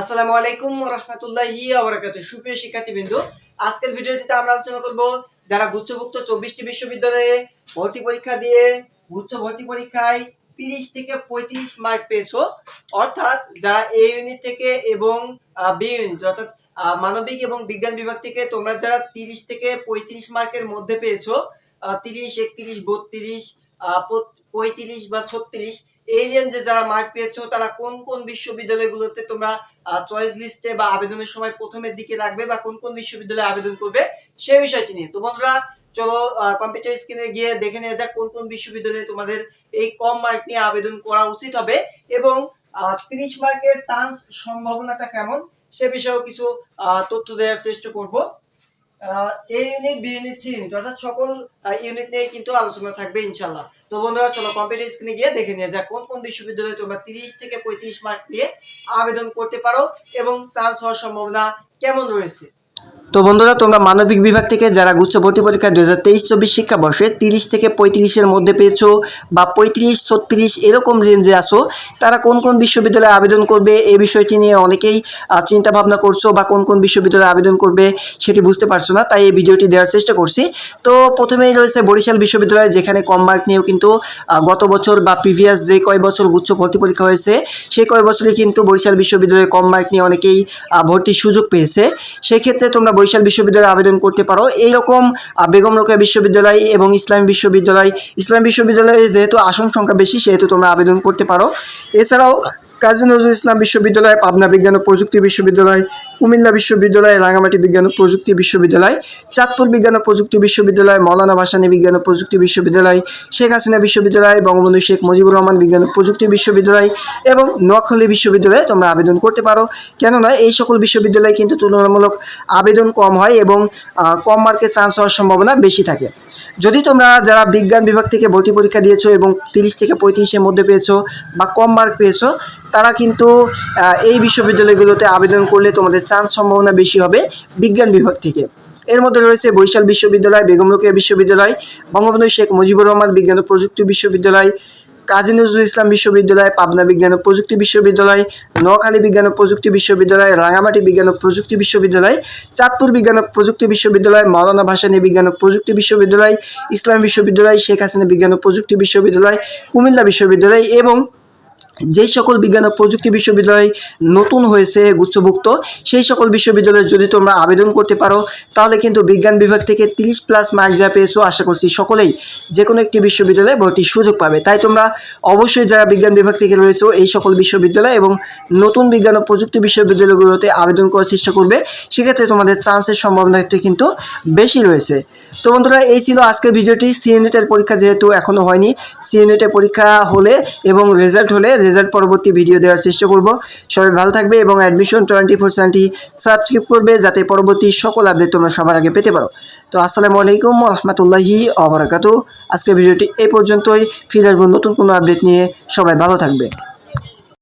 আসসালামু আলাইকুম রহমতুল্লাহি আবরাকাত সুপ্রিয় শিক্ষার্থীবৃন্দ, আজকের ভিডিওটিতে আমরা আলোচনা করব যারা গুচ্ছভুক্ত চব্বিশটি বিশ্ববিদ্যালয়ে ভর্তি পরীক্ষা দিয়ে গুচ্ছ ভর্তি পরীক্ষায় তিরিশ থেকে পঁয়ত্রিশ মার্ক পেয়েছ। অর্থাৎ যারা এ ইউনিট থেকে এবং বি ইউনিট অর্থাৎ মানবিক এবং বিজ্ঞান বিভাগ থেকে তোমরা যারা তিরিশ থেকে পঁয়ত্রিশ মার্কের মধ্যে পেয়েছ তিরিশ, একত্রিশ, বত্রিশ পঁয়ত্রিশ বা ছত্রিশ এই রেঞ্জে যারা মার্ক পেয়েছ, তারা কোন কোন বিশ্ববিদ্যালয়গুলোতে তোমরা চয়েস লিস্টে বা আবেদনের সময় প্রথমের দিকে রাখবে বা কোন কোন বিশ্ববিদ্যালয়ে আবেদন করবে সে বিষয়টি নিয়ে। তো বন্ধুরা, চলো কম্পিউটার স্ক্রিনে গিয়ে দেখে নেওয়া যাক কোন কোন বিশ্ববিদ্যালয়ে তোমাদের এই কম মার্ক নিয়ে আবেদন করা উচিত হবে এবং তিরিশ মার্কের চান্স সম্ভাবনাটা কেমন সে বিষয়েও কিছু তথ্য দেওয়ার চেষ্টা করব। এই unit B unit C unit অর্থাৎ সকল ইউনিট নিয়ে কিন্তু আলোচনা থাকবে ইনশাল্লাহ তো বন্ধুরা, চলো কম্পিউটার স্ক্রিনে গিয়ে দেখে নিয়ে যাক কোন কোন বিশ্ববিদ্যালয়ে তোমরা তিরিশ থেকে পঁয়ত্রিশ মার্ক নিয়ে আবেদন করতে পারো এবং চান্স হওয়ার সম্ভাবনা কেমন রয়েছে। তো বন্ধুরা, তোমরা মানবিক বিভাগ থেকে যারা গুচ্ছ ভর্তি পরীক্ষা দু হাজার তেইশ, চব্বিশ শিক্ষাবর্ষে তিরিশ থেকে পঁয়ত্রিশের মধ্যে পেয়েছ বা পঁয়ত্রিশ, ছত্রিশ এরকম রেঞ্জে আসো তারা কোন কোন বিশ্ববিদ্যালয়ে আবেদন করবে এই বিষয়টি নিয়ে অনেকেই চিন্তা ভাবনা করছ বা কোন কোন বিশ্ববিদ্যালয়ে আবেদন করবে সেটি বুঝতে পারছ না, তাই এই ভিডিওটি দেওয়ার চেষ্টা করছি। তো প্রথমেই রয়েছে বরিশাল বিশ্ববিদ্যালয়, যেখানে কম মার্ক নিয়েও কিন্তু গত বছর বা প্রিভিয়াস যে কয় বছর গুচ্ছ ভর্তি পরীক্ষা হয়েছে, সেই কয় বছরই কিন্তু বরিশাল বিশ্ববিদ্যালয়ে কম মার্ক নিয়ে অনেকেই ভর্তির সুযোগ পেয়েছে। সেক্ষেত্রে তোমরা বরিশাল বিশ্ববিদ্যালয়ে আবেদন করতে পারো। এইরকম বেগম রোকেয়া বিশ্ববিদ্যালয় এবং ইসলাম বিশ্ববিদ্যালয়, ইসলাম বিশ্ববিদ্যালয়ে যেহেতু আসন সংখ্যা বেশি, সেহেতু তোমরা আবেদন করতে পারো। এছাড়াও কাজী নজরুল ইসলাম বিশ্ববিদ্যালয়, পাবনা বিজ্ঞান ও প্রযুক্তি বিশ্ববিদ্যালয়, কুমিল্লা বিশ্ববিদ্যালয় রাঙামাটি বিজ্ঞান ও প্রযুক্তি বিশ্ববিদ্যালয়, চাঁদপুর বিজ্ঞান ও প্রযুক্তি বিশ্ববিদ্যালয়, মৌলানা ভাসানী বিজ্ঞান ও প্রযুক্তি বিশ্ববিদ্যালয়, শেখ হাসিনা বিশ্ববিদ্যালয়, বঙ্গবন্ধু শেখ মুজিবুর রহমান বিজ্ঞান ও প্রযুক্তি বিশ্ববিদ্যালয় এবং নোয়াখালী বিশ্ববিদ্যালয়ে তোমরা আবেদন করতে পারো। কেননা এই সকল বিশ্ববিদ্যালয়ে কিন্তু তুলনামূলক আবেদন কম হয় এবং কম মার্কে চান্স হওয়ার সম্ভাবনা বেশি থাকে। যদি তোমরা যারা বিজ্ঞান বিভাগ থেকে ভর্তি পরীক্ষা দিয়েছ এবং তিরিশ থেকে পঁয়ত্রিশের মধ্যে পেয়েছ বা কম মার্ক পেয়েছ তারা কিন্তু এই বিশ্ববিদ্যালয়গুলোতে আবেদন করলে তোমাদের চান্স সম্ভাবনা বেশি হবে বিজ্ঞান বিভাগ থেকে। এর মধ্যে রয়েছে বরিশাল বিশ্ববিদ্যালয়, বেগম রোকেয়া বিশ্ববিদ্যালয়, বঙ্গবন্ধু শেখ মুজিবুর রহমান বিজ্ঞান ও প্রযুক্তি বিশ্ববিদ্যালয়, কাজী নজরুল ইসলাম বিশ্ববিদ্যালয়, পাবনা বিজ্ঞান ও প্রযুক্তি বিশ্ববিদ্যালয়, নোয়াখালী বিজ্ঞান ও প্রযুক্তি বিশ্ববিদ্যালয় রাঙামাটি বিজ্ঞান ও প্রযুক্তি বিশ্ববিদ্যালয়, চাঁদপুর বিজ্ঞান ও প্রযুক্তি বিশ্ববিদ্যালয়, মাওলানা ভাসানী বিজ্ঞান ও প্রযুক্তি বিশ্ববিদ্যালয়, ইসলাম বিশ্ববিদ্যালয়, শেখ হাসিনা বিজ্ঞান ও প্রযুক্তি বিশ্ববিদ্যালয়, কুমিল্লা বিশ্ববিদ্যালয় এবং যেই সকল বিজ্ঞান ও প্রযুক্তি বিশ্ববিদ্যালয় নতুন হয়েছে, গুচ্ছভুক্ত, সেই সকল বিশ্ববিদ্যালয়ে যদি তোমরা আবেদন করতে পারো, তাহলে কিন্তু বিজ্ঞান বিভাগ থেকে তিরিশ প্লাস মার্ক যা পেয়েছ, আশা করছি সকলেই যে কোনো একটি বিশ্ববিদ্যালয়ে ভর্তির সুযোগ পাবে। তাই তোমরা অবশ্যই যারা বিজ্ঞান বিভাগ থেকে রয়েছে, এই সকল বিশ্ববিদ্যালয় এবং নতুন বিজ্ঞান ও প্রযুক্তি বিশ্ববিদ্যালয়গুলোতে আবেদন করার চেষ্টা করবে, সেক্ষেত্রে তোমাদের চান্সের সম্ভাবনাটা কিন্তু বেশি রয়েছে। তো বন্ধুরা, এই ছিল আজকের ভিডিওটি। সি ইউনিটের পরীক্ষা যেহেতু এখনও হয়নি সি ইউনিটের পরীক্ষা হলে এবং রেজাল্ট হলে রেজাল্ট পরবর্তী ভিডিও দেওয়ার চেষ্টা করব। সবাই ভালো থাকবে এবং অ্যাডমিশন টোয়েন্টি ফোর চ্যানেলটি সাবস্ক্রাইব করবে যাতে পরবর্তী সকল আপডেট তোমরা সবার আগে পেতে পারো। তো আসসালামু আলাইকুম রহমতুল্লাহি আবরাকাতু আজকের ভিডিওটি এই পর্যন্তই। ফিরে আসব নতুন কোনো আপডেট নিয়ে। সবাই ভালো থাকবে।